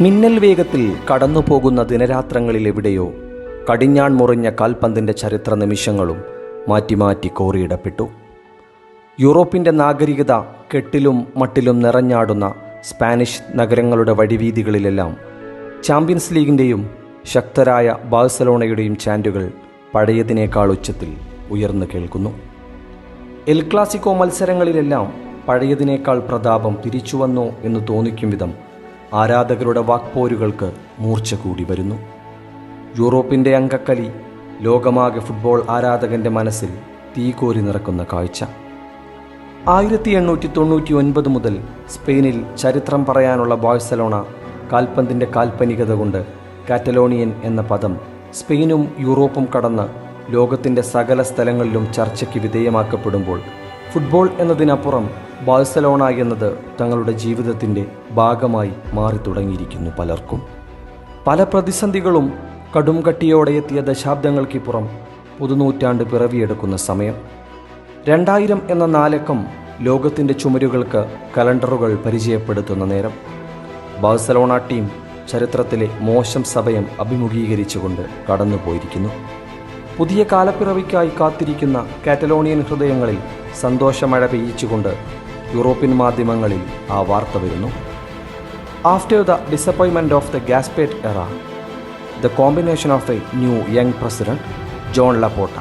മിന്നൽ വേഗത്തിൽ കടന്നുപോകുന്ന ദിനരാത്രങ്ങളിൽ എവിടെയോ കടിഞ്ഞാൺ മുറിഞ്ഞ കാൽപന്തിന്റെ ചരിത്ര നിമിഷങ്ങളും മാറ്റി മാറ്റി കോറിയിടപ്പെട്ടു. യൂറോപ്പിന്റെ നാഗരികത കെട്ടിലും മട്ടിലും നിറഞ്ഞാടുന്ന സ്പാനിഷ് നഗരങ്ങളുടെ വഴിവീതികളിലെല്ലാം ചാമ്പ്യൻസ് ലീഗിന്റെയും ശക്തരായ ബാഴ്സലോണയുടെയും ചാൻഡുകൾ പഴയതിനേക്കാൾ ഉച്ചത്തിൽ ഉയർന്നു കേൾക്കുന്നു. എൽ ക്ലാസിക്കോ മത്സരങ്ങളിലെല്ലാം പഴയതിനേക്കാൾ പ്രതാപം തിരിച്ചുവന്നോ എന്ന് തോന്നിക്കും വിധം ആരാധകരുടെ വാക്പോരുകൾക്ക് മൂർച്ച കൂടി വരുന്നു. യൂറോപ്പിന്റെ അങ്കക്കലി ലോകമാകെ ഫുട്ബോൾ ആരാധകന്റെ മനസ്സിൽ തീകോരി നിറക്കുന്ന കാഴ്ച. ആയിരത്തി എണ്ണൂറ്റി തൊണ്ണൂറ്റി ഒൻപത് മുതൽ സ്പെയിനിൽ ചരിത്രം പറയാനുള്ള ബാഴ്സലോണ കാൽപന്തിന്റെ കാൽപ്പനികത കൊണ്ട് കാറ്റലോണിയൻ എന്ന പദം സ്പെയിനും യൂറോപ്പും കടന്ന് ലോകത്തിന്റെ സകല സ്ഥലങ്ങളിലും ചർച്ചയ്ക്ക് വിധേയമാക്കപ്പെടുമ്പോൾ ഫുട്ബോൾ എന്നതിനപ്പുറം ബാഴ്സലോണ എന്നത് തങ്ങളുടെ ജീവിതത്തിന്റെ ഭാഗമായി മാറി തുടങ്ങിയിരിക്കുന്നു പലർക്കും. പല പ്രതിസന്ധികളും കടും കട്ടിയോടെ എത്തിയ ദശാബ്ദങ്ങൾക്കിപ്പുറം പുതുനൂറ്റാണ്ട് പിറവിയെടുക്കുന്ന സമയം. രണ്ടായിരം എന്ന നാലക്കം ലോകത്തിന്റെ ചുമരുകൾക്ക് കലണ്ടറുകൾ പരിചയപ്പെടുത്തുന്ന നേരം. ബാഴ്സലോണ ടീം ചരിത്രത്തിലെ മോശം സമയം അഭിമുഖീകരിച്ചുകൊണ്ട് കടന്നുപോയിരിക്കുന്നു. പുതിയ കാലപ്പിറവിക്കായി കാത്തിരിക്കുന്ന കാറ്റലോണിയൻ ഹൃദയങ്ങളിൽ സന്തോഷമഴ പെയ്യിച്ചുകൊണ്ട് യൂറോപ്യൻ മാധ്യമങ്ങളിൽ ആ വാർത്ത വരുന്നു. After the disappointment of the Gaspart era the combination of a new young president Joan Laporta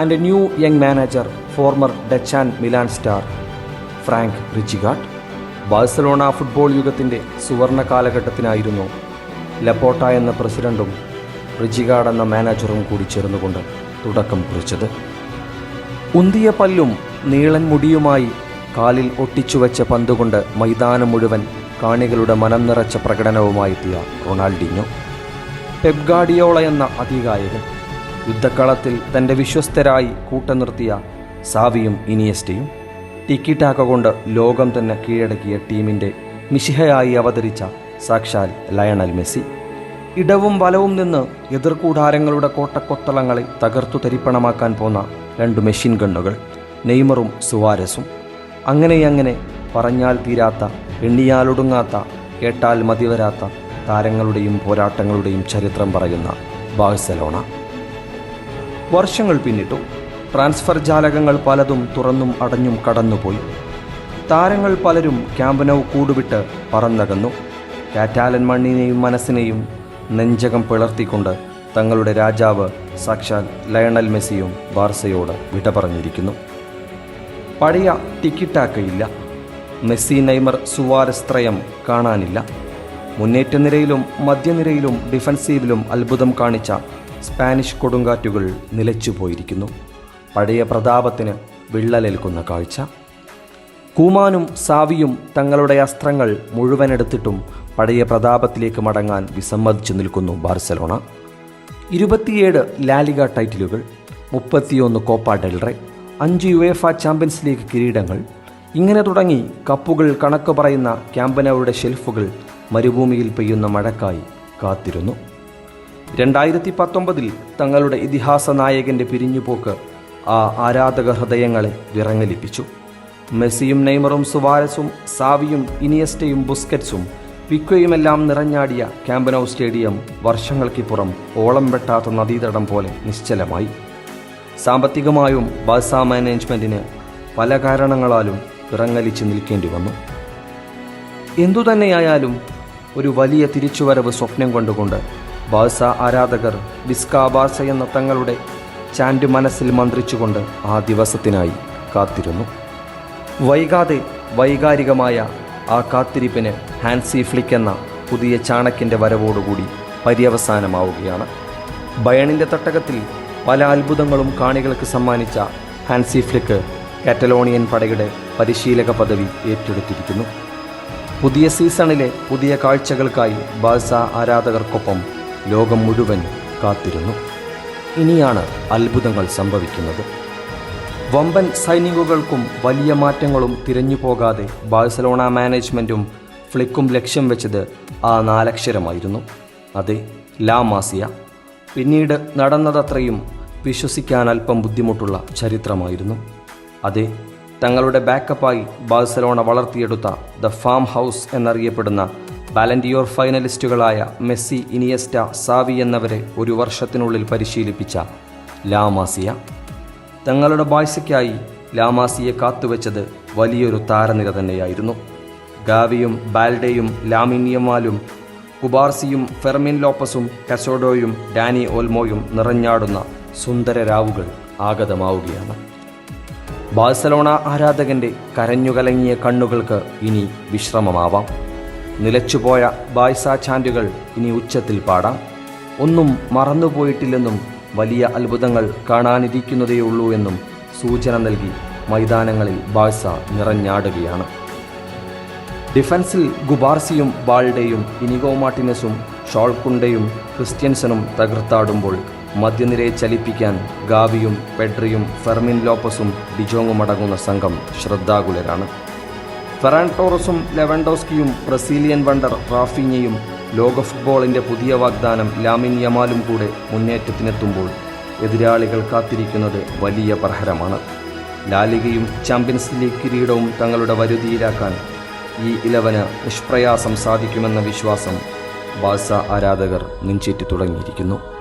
and a new young manager former Dutch and Milan star Frank Rijkaard Barcelona football യുഗത്തിന്റെ സുവർണ കാലഘട്ടത്തിനായിരുന്നു ലപ്പോട്ട എന്ന പ്രസിഡന്റും റിജിഗാഡ് എന്ന മാനേജറും കൂടി ചേർന്നുകൊണ്ട് തുടക്കം കുറിച്ചത്. ഉന്തിയ പല്ലും നീളൻ മുടിയുമായി കാലിൽ ഒട്ടിച്ചുവെച്ച പന്തുകൊണ്ട് മൈതാനം മുഴുവൻ കാണികളുടെ മനം നിറച്ച പ്രകടനവുമായി എത്തിയ റൊണാൾഡിഞ്ഞോ പെബ്ഗാഡിയോള എന്ന അതികായകൻ യുദ്ധക്കളത്തിൽ തന്റെ വിശ്വസ്തരായി കൂട്ടം നിർത്തിയ സാവിയും ഇനിയസ്റ്റയും ടിക്കിട്ടാക്ക കൊണ്ട് ലോകം തന്നെ കീഴടക്കിയ ടീമിന്റെ മിശിഹയായി അവതരിച്ച സാക്ഷാൽ ലയണൽ മെസ്സി. ഇടവും വലവും നിന്ന് എതിർകൂടാരങ്ങളുടെ കോട്ടക്കൊത്തളങ്ങളെ തകർത്തു തരിപ്പണമാക്കാൻ പോന്ന രണ്ട് മെഷീൻ ഗണ്ണുകൾ നെയ്മറും സുവാരസും അങ്ങനെ അങ്ങനെ പറഞ്ഞാൽ തീരാത്ത എണ്ണിയാലൊടുങ്ങാത്ത കേട്ടാൽ മതിവരാത്ത താരങ്ങളുടെയും പോരാട്ടങ്ങളുടെയും ചരിത്രം പറയുന്ന ബാഴ്സലോണ. വർഷങ്ങൾ പിന്നിട്ടു. ട്രാൻസ്ഫർ ജാലകങ്ങൾ പലതും തുറന്നും അടഞ്ഞും കടന്നുപോയി. താരങ്ങൾ പലരും ക്യാമ്പനൗ കൂടുവിട്ട് പറന്നകന്നു. കാറ്റാലൻ മണ്ണിനെയും മനസ്സിനെയും നെഞ്ചകം പിളർത്തിക്കൊണ്ട് തങ്ങളുടെ രാജാവ് സാക്ഷാൽ ലയണൽ മെസ്സിയും ബാർസയോട് വിട പറഞ്ഞിരിക്കുന്നു പഴയ ടിക്കിട്ടാക്കയില്ല. മെസ്സി നെയ്മർ സുവാരസ്ത്രയം കാണാനില്ല. മുന്നേറ്റ നിരയിലും മധ്യനിരയിലും ഡിഫൻസീവിലും അത്ഭുതം കാണിച്ച സ്പാനിഷ് കൊടുങ്കാറ്റുകൾ നിലച്ചുപോയിരിക്കുന്നു. പഴയ പ്രതാപത്തിന് വിള്ളലേൽക്കുന്ന കാഴ്ച. കൂമാനും സാവിയും തങ്ങളുടെ അസ്ത്രങ്ങൾ മുഴുവനെടുത്തിട്ടും പഴയ പ്രതാപത്തിലേക്ക് മടങ്ങാൻ വിസമ്മതിച്ചു നിൽക്കുന്നു ബാർസലോണ. ഇരുപത്തിയേഴ് ലാലിക ടൈറ്റിലുകൾ മുപ്പത്തിയൊന്ന് കോപ്പ ഡെൽറെ അഞ്ച് യുവേഫ ചാമ്പ്യൻസ് ലീഗ് കിരീടങ്ങൾ. ഇങ്ങനെ തുടങ്ങി കപ്പുകൾ കണക്ക് പറയുന്ന ക്യാമ്പനവരുടെ ഷെൽഫുകൾ മരുഭൂമിയിൽ പെയ്യുന്ന മഴക്കായി കാത്തിരുന്നു. രണ്ടായിരത്തി പത്തൊമ്പതിൽ തങ്ങളുടെ ഇതിഹാസ നായകന്റെ പിരിഞ്ഞുപോക്ക് ആ ആരാധക ഹൃദയങ്ങളെ വിറങ്ങലിപ്പിച്ചു. മെസ്സിയും നെയ്മറും സുവാരസും സാവിയും ഇനിയസ്റ്റയും ബുസ്കറ്റ്സും പിക്വയുമെല്ലാം നിറഞ്ഞാടിയ ക്യാമ്പനൗ സ്റ്റേഡിയം വർഷങ്ങൾക്കിപ്പുറം ഓളം വെട്ടാത്ത നദീതടം പോലെ നിശ്ചലമായി. സാമ്പത്തികമായും ബാഴ്സ മാനേജ്മെന്റിന് പല കാരണങ്ങളാലും ഇറങ്ങലിച്ച് നിൽക്കേണ്ടി വന്നു. എന്തുതന്നെയായാലും ഒരു വലിയ തിരിച്ചുവരവ് സ്വപ്നം കൊണ്ടുകൊണ്ട് ബാഴ്സ ആരാധകർ ബിസ്ക ബാസ എന്ന തങ്ങളുടെ ചാൻഡ് മനസ്സിൽ മന്ത്രിച്ചുകൊണ്ട് ആ ദിവസത്തിനായി കാത്തിരുന്നു. വൈകാതെ വൈകാരികമായ ആ കാത്തിരിപ്പിന് ഹാൻസി ഫ്ലിക്ക് എന്ന പുതിയ ചാണക്കിന്റെ വരവോടുകൂടി പര്യവസാനമാവുകയാണ്. ബയണിന്റെ തട്ടകത്തിൽ പല അത്ഭുതങ്ങളും കാണികൾക്ക് സമ്മാനിച്ച ഹാൻസി ഫ്ലിക്ക് കാറ്റലോണിയൻ പടയുടെ പരിശീലക പദവി ഏറ്റെടുത്തിരിക്കുന്നു. പുതിയ സീസണിലെ പുതിയ കാഴ്ചകൾക്കായി ബാഴ്സ ആരാധകർക്കൊപ്പം ലോകം മുഴുവൻ കാത്തിരുന്നു. ഇനിയാണ് അത്ഭുതങ്ങൾ സംഭവിക്കുന്നത്. വമ്പൻ സൈനികങ്ങൾക്കും വലിയ മാറ്റങ്ങളും തിരഞ്ഞു പോകാതെ ബാഴ്സലോണ മാനേജ്മെന്റും ഫ്ലിക്കും ലക്ഷ്യം വെച്ചത് ആ നാലക്ഷരമായിരുന്നു. അതെ ലാ മാസിയ. പിന്നീട് നടന്നതത്രയും വിശ്വസിക്കാൻ അല്പം ബുദ്ധിമുട്ടുള്ള ചരിത്രമായിരുന്നു. അതെ തങ്ങളുടെ ബാക്കപ്പായി ബാഴ്സലോണ വളർത്തിയെടുത്ത ദ ഫാം ഹൗസ് എന്നറിയപ്പെടുന്ന ബാലൻഡിയോർ ഫൈനലിസ്റ്റുകളായ മെസ്സി ഇനിയസ്റ്റ സാവി എന്നവരെ ഒരു വർഷത്തിനുള്ളിൽ പരിശീലിപ്പിച്ച ലാമാസിയ തങ്ങളുടെ ബാഴ്സയ്ക്കായി ലാമാസിയെ കാത്തുവെച്ചത് വലിയൊരു താരനിര തന്നെയായിരുന്നു. ഗാവിയും ബാൽഡയും ലാമിനിയമാലും കുബാർസിയും ഫെർമിൻ ലോപ്പസും കസോഡോയും ഡാനി ഓൽമോയും നിറഞ്ഞാടുന്ന സുന്ദര രാവുകൾ ആഗതമാവുകയാണ്. ബാഴ്സലോണ ആരാധകന്റെ കരഞ്ഞുകലങ്ങിയ കണ്ണുകൾക്ക് ഇനി വിശ്രമമാവാം. നിലച്ചുപോയ ബായ്സ ചാൻഡുകൾ ഇനി ഉച്ചത്തിൽ പാടാം. ഒന്നും മറന്നുപോയിട്ടില്ലെന്നും വലിയ അത്ഭുതങ്ങൾ കാണാനിരിക്കുന്നതേയുള്ളൂ എന്നും സൂചന നൽകി മൈതാനങ്ങളിൽ ബാഴ്സ നിറഞ്ഞാടുകയാണ്. ഡിഫൻസിൽ ഗുബാർസിയും ബാൾഡയും ഇനിഗോ മാർട്ടിനസും ഷോൾക്കുണ്ടയും ക്രിസ്ത്യൻസനും തകർത്താടുമ്പോൾ മധ്യനിരയെ ചലിപ്പിക്കാൻ ഗാവിയും പെഡ്രിയും ഫെർമിൻ ലോപ്പസും ഡിജോങ്ങും അടങ്ങുന്ന സംഘം ശ്രദ്ധാകുലരാണ്. ഫെറാൻ ടോറസും ലെവൻഡോസ്കിയും ബ്രസീലിയൻ വണ്ടർ റാഫിഞ്ഞയും ലോക ഫുട്ബോളിന്റെ പുതിയ വാഗ്ദാനം ലാമിൻ യമാലും കൂടെ മുന്നേറ്റത്തിനെത്തുമ്പോൾ എതിരാളികൾ കാത്തിരിക്കുന്നത് വലിയ പ്രഹരമാണ്. ലാലികയും ചാമ്പ്യൻസ് ലീഗ് കിരീടവും തങ്ങളുടെ വരുതിയിലാക്കാൻ ഈ ഇലവന് നിഷ്പ്രയാസം സാധിക്കുമെന്ന വിശ്വാസം ബാസ ആരാധകർ നെഞ്ചേറ്റി തുടങ്ങിയിരിക്കുന്നു.